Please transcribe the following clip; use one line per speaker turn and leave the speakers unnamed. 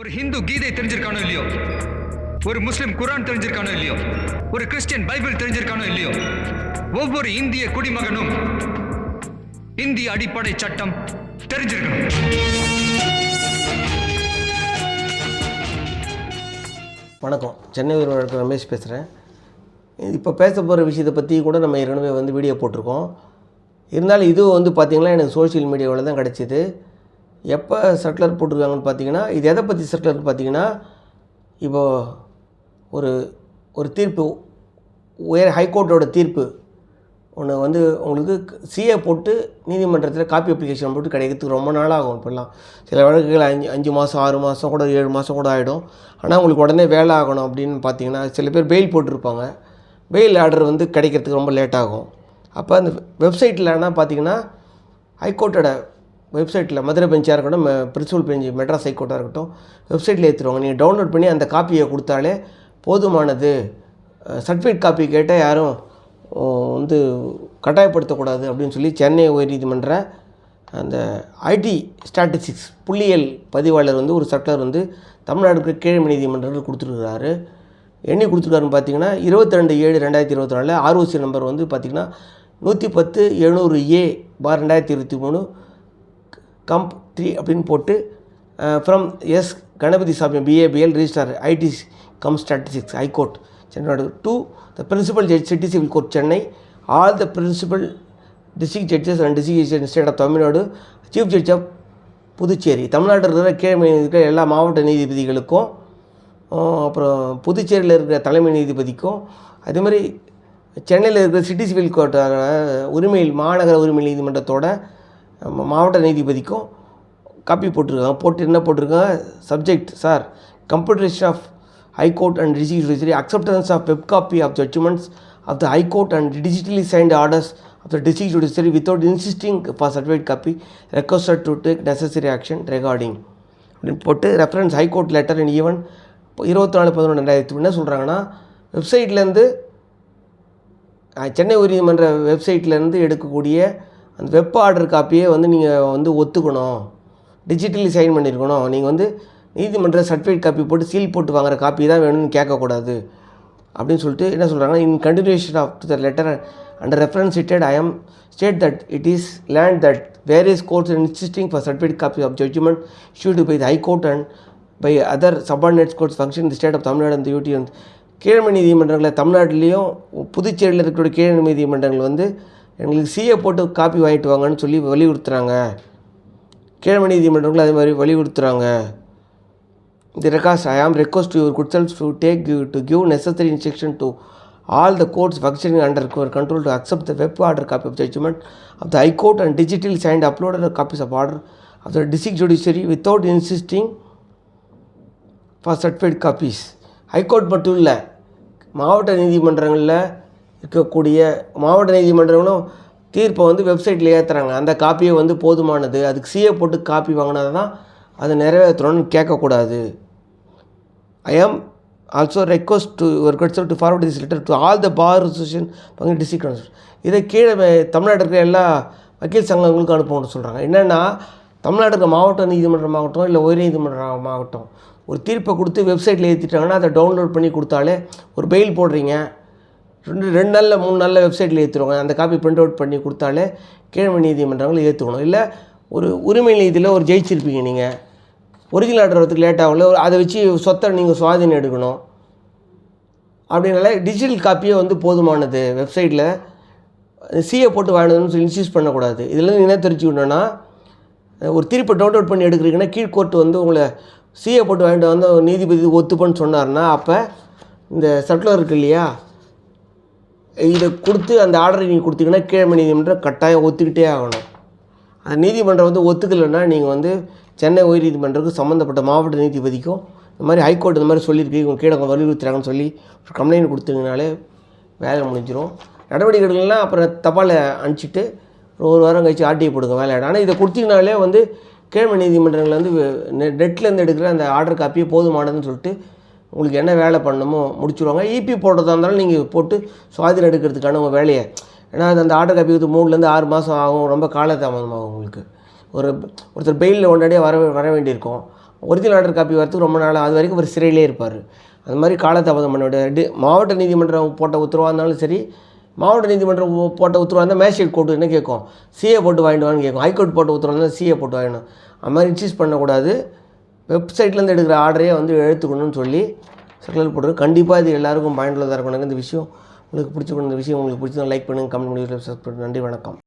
ஒரு ஹிந்து கீதை தெரிஞ்சிருக்கானோ இல்லையோ? ஒரு முஸ்லிம் குரான் தெரிஞ்சிருக்கானோ இல்லையோ? ஒரு கிறிஸ்டியன் பைபிள் தெரிஞ்சிருக்கானோ இல்லையோ? ஒவ்வொரு இந்திய குடிமகனும் இந்திய அடிப்படை சட்டம் தெரிஞ்சிருக்கணும்.
வணக்கம். சென்னை உயர் வழக்கு ரமேஷ் பேசுகிறேன் இப்போ பேச போகிற விஷயத்தை பற்றி கூட நம்ம ஏற்கனவே வந்து வீடியோ போட்டிருக்கோம். இருந்தாலும் இது வந்து பார்த்திங்கன்னா எனக்கு சோஷியல் மீடியாவில் தான் கிடச்சிது. எப்போ சர்க்குலர் போட்டிருக்காங்கன்னு பார்த்தீங்கன்னா இது எதை பற்றி சர்க்குலர் பார்த்தீங்கன்னா இப்போ ஒரு ஒரு தீர்ப்பு உயர் ஹைகோர்ட்டோட தீர்ப்பு. ஒன்று வந்து உங்களுக்கு சிஏ போட்டு நீதிமன்றத்தில் காப்பி அப்ளிகேஷன் போட்டு கிடைக்கிறதுக்கு ரொம்ப நாள் ஆகும் இப்போல்லாம். சில வழக்குகள் அஞ்சு அஞ்சு மாதம் ஆறு மாதம் கூட ஏழு மாதம் கூட ஆகிடும் ஆனால் உங்களுக்கு உடனே வேலை ஆகணும் அப்படின்னு பார்த்தீங்கன்னா சில பேர் பெயில் போட்டிருப்பாங்க. பெயில் ஆர்டர் வந்து கிடைக்கிறதுக்கு ரொம்ப லேட் ஆகும். அப்போ அந்த வெப்சைட்டில் என்ன பார்த்தீங்கன்னா ஹைகோர்ட்டோட வெப்சைட்டில் மதுரை பெஞ்சாக இருக்கட்டும் பிரின்சிபல் பெஞ்சு மெட்ராஸ் ஹைகோர்ட்டாக இருக்கட்டும் வெப்சைட்டில் ஏற்றுருவாங்க நீங்கள் டவுன்லோட் பண்ணி அந்த காப்பியை கொடுத்தாலே போதுமானது. சர்டிஃபிகேட் காப்பி கேட்டால் யாரும் வந்து கட்டாயப்படுத்தக்கூடாது அப்படின்னு சொல்லி சென்னை உயர்நீதிமன்ற அந்த ஐடி ஸ்டாட்டிஸ்டிக்ஸ் புள்ளியியல் பதிவாளர் வந்து ஒரு சட்டர் வந்து தமிழ்நாடுக்கு கீழ்மை நீதிமன்றத்தில் கொடுத்துருக்கிறாரு. எண்ணி கொடுத்துருக்காருன்னு பார்த்தீங்கன்னா இருபத்தி ரெண்டு ஏழு ரெண்டாயிரத்தி இருபத்தி நாலில் ஆர்ஓசி நம்பர் வந்து பார்த்திங்கன்னா நூற்றி பத்து எழுநூறு ஏ பார் ரெண்டாயிரத்தி இருபத்தி மூணு கம்ப் த்ரீ அப்படின்னு போட்டு from S Ganapathi Sami BABL registrar IT cum statistics high court Chennai to the principal judge city civil court Chennai all the principal district judges and district state of Tamil Nadu chief judge of Puducherry தமிழ்நாட்டில் இருக்கிற கீழமை இருக்கிற எல்லா மாவட்ட நீதிபதிகளுக்கும் அப்புறம் புதுச்சேரியில் இருக்கிற தலைமை நீதிபதிக்கும் அதே மாதிரி சென்னையில் இருக்கிற சிட்டி சிவில் கோர்ட்டோட உரிமை மாநகர உரிமை நீதிமன்றத்தோட மாவட்ட நீதிபதிக்கும் காப்பி போட்டிருக்காங்க. போட்டு என்ன போட்டிருக்காங்க? Subject sir computerisation of high court and digital acceptance of web copy of judgments of the high court and digitally signed orders of the district judiciary without insisting for certificate copy requested to take necessary action regarding அப்படின்னு போட்டு reference high court letter in even இருபத்தி நாலு பதினொன்று ரெண்டாயிரத்தி என்ன சொல்கிறாங்கன்னா வெப்சைட்லேருந்து சென்னை உயர்நீதிமன்ற வெப்சைட்லேருந்து எடுக்கக்கூடிய அந்த வெப் ஆர்டர் காப்பியை வந்து நீங்கள் வந்து ஒத்துக்கணும். டிஜிட்டலி சைன் பண்ணியிருக்கணும் நீங்கள் வந்து நீதிமன்ற சர்டிஃபிகேட் காப்பி போட்டு சீல் போட்டு வாங்குற காப்பி தான் வேணும்னு கேட்கக்கூடாது. அப்படின்னு சொல்லிட்டு என்ன சொல்கிறாங்க in continuation of the letter and reference cited I am state that it is learnt that various courts insisting for certificate copy of judgment issued by the high court and by other subordinate courts function the state of Tamil Nadu அந்த UT வந்து கீழமை நீதிமன்றங்களில் தமிழ்நாட்டிலையும் புதுச்சேரியில் இருக்கக்கூடிய கீழமை நீதிமன்றங்கள் வந்து எங்களுக்கு CA போட்டு காப்பி வாங்கிட்டு வாங்கன்னு சொல்லி வலியுறுத்துகிறாங்க கீழமை நீதிமன்றங்களும் அதே மாதிரி வலியுறுத்துகிறாங்க the request I am request your good selves to take you to give necessary instruction to all the courts functioning under your control to accept the web order copy of judgment of the high court and digital signed uploaded copies of order of the district judiciary without insisting for certified copies high court மட்டும் இல்லை மாவட்ட நீதிமன்றங்களில் இருக்கக்கூடிய மாவட்ட நீதிமன்றங்களும் தீர்ப்பை வந்து வெப்சைட்டில் ஏற்றுறாங்க அந்த காப்பியை வந்து போதுமானது. அதுக்கு சிஏ போட்டு காப்பி வாங்கினது தான் அதை நிறைவேற்றணும்னு கேட்கக்கூடாது. ஐ ஆம் ஆல்சோ ரெக்வஸ்ட் டு ஒரு கட்சர் to forward this letter to all the bar association பங்கு டிஸ்ட்ரிக்ட் கவுன்சில் இதை கீழே தமிழ்நாடு இருக்கிற எல்லா வக்கீல் சங்கங்களுக்கும் அனுப்பணும்னு சொல்கிறாங்க என்னென்னா தமிழ்நாடு இருக்கிற மாவட்ட நீதிமன்றமாகட்டும் இல்லை உயர் நீதிமன்றமாகட்டும் ஒரு தீர்ப்பை கொடுத்து வெப்சைட்டில் ஏற்றிட்டாங்கன்னா அதை டவுன்லோட் பண்ணி கொடுத்தாலே ஒரு பெயில் போடுறீங்க. ரெண்டு ரெண்டு நாளில் மூணு நாளில் வெப்சைட்டில் ஏற்றுருவாங்க அந்த காப்பி பிரிண்ட் அவுட் பண்ணி கொடுத்தாலே கீழ்மை நீதிமன்றங்கள் ஏற்றுக்கணும் இல்லை ஒரு உரிமை நீதியில் ஒரு ஜெயிச்சிருப்பீங்க நீங்கள் ஒரிஜினல் ஆர்டர் வரதுக்கு லேட் ஆகல அதை வச்சு சொத்தை நீங்கள் சுவாதீனம் எடுக்கணும். அப்படின்னால டிஜிட்டல் காப்பியே வந்து போதுமானது வெப்சைட்டில் சிஏ போட்டு வாங்கினதுன்னு சொல்லி இன்சியூஸ் பண்ணக்கூடாது. இதில் என்ன தெரிஞ்சுக்கணுன்னா ஒரு திருப்பி டவுன் அவுட் பண்ணி எடுக்கிறீங்கன்னா கீழ்கோர்ட்டு வந்து உங்களை சிஏ போட்டு வாங்கிட்டு வந்து நீதிபதி ஒத்துப்பன்னு சொன்னார்னா அப்போ இந்த சர்க்குலர் இருக்கு இல்லையா? இதை கொடுத்து அந்த ஆர்டரை நீங்கள் கொடுத்தீங்கன்னா கீழமை நீதிமன்றம் கட்டாயம் ஒத்துக்கிட்டே ஆகணும். அந்த நீதிமன்றம் வந்து ஒத்துக்கலைன்னா நீங்கள் வந்து சென்னை உயர் நீதிமன்றத்துக்கு சம்மந்தப்பட்ட மாவட்ட நீதிபதிக்கும் இந்த மாதிரி ஹைகோர்ட் இந்த மாதிரி சொல்லியிருக்கு. இவங்க கீழே வலியுறுத்துறாங்கன்னு சொல்லி ஒரு கம்ப்ளைண்ட் கொடுத்தீங்கனாலே வேலை முடிஞ்சிடும் நடவடிக்கைகள்லாம் அப்புறம் தபாலை அனுப்பிச்சிட்டு ஒரு ஒரு வாரம் கழிச்சு ஆர்டிஐ போடுங்க வேலை ஆனால் இதை கொடுத்தீங்கனாலே வந்து கீழ்மை நீதிமன்றங்கள் வந்து நெ- நெட்லேருந்து எடுக்கிற அந்த ஆர்டர் காப்பியே போதுமானதுன்னு சொல்லிட்டு உங்களுக்கு என்ன வேலை பண்ணணுமோ முடிச்சுருவாங்க. இபி போடுறதா இருந்தாலும் நீங்கள் போட்டு சுவாதீனம் எடுக்கிறதுக்கான உங்கள் வேலையை. ஏன்னா அது அந்த ஆர்டர் காப்பி வந்து மூணுலேருந்து ஆறு மாதம் ஆகும். ரொம்ப காலதாமதமாகும் உங்களுக்கு. ஒரு ஒருத்தர் பெயிலில் ஒன்றடியாக வர வர வேண்டியிருக்கும். ஒரிஜினல் ஆர்டர் காப்பி வரத்துக்கு ரொம்ப நாள் அது வரைக்கும் ஒரு சிறையிலே இருப்பார். அந்த மாதிரி காலதாமதம் பண்ண வேண்டிய மாவட்ட நீதிமன்றம் போட்ட உத்தரவாக இருந்தாலும் சரி மாவட்ட நீதிமன்றம் போட்ட உத்தரவாக இருந்தால் மேஜிஸ்ட்ரேட் கோர்ட்டு என்ன கேட்கும்? சிஏ போட்டு வாங்கிட்டு வான்னு கேட்கும். ஹைகோர்ட் போட்ட உத்தரவாக இருந்தால் சிஏ போட்டு வாங்கணும் அது மாதிரி இன்சீஸ் பண்ணக்கூடாது. வெப்சைட்லேருந்து எடுக்கிற ஆர்டரே வந்து எழுத்துக்கணும்னு சொல்லி சர்க்குலர் போட்டுருக்கு கண்டிப்பாக இது எல்லாருக்கும் பயனுள்ளதாக இருக்கணும் இந்த விஷயம் உங்களுக்கு பிடிச்சிருக்கும் இந்த விஷயம் உங்களுக்கு பிடிச்சதா லைக் பண்ணுங்கள் கமெண்ட் பண்ணி சப்ஸ்கிரைப் நன்றி வணக்கம்.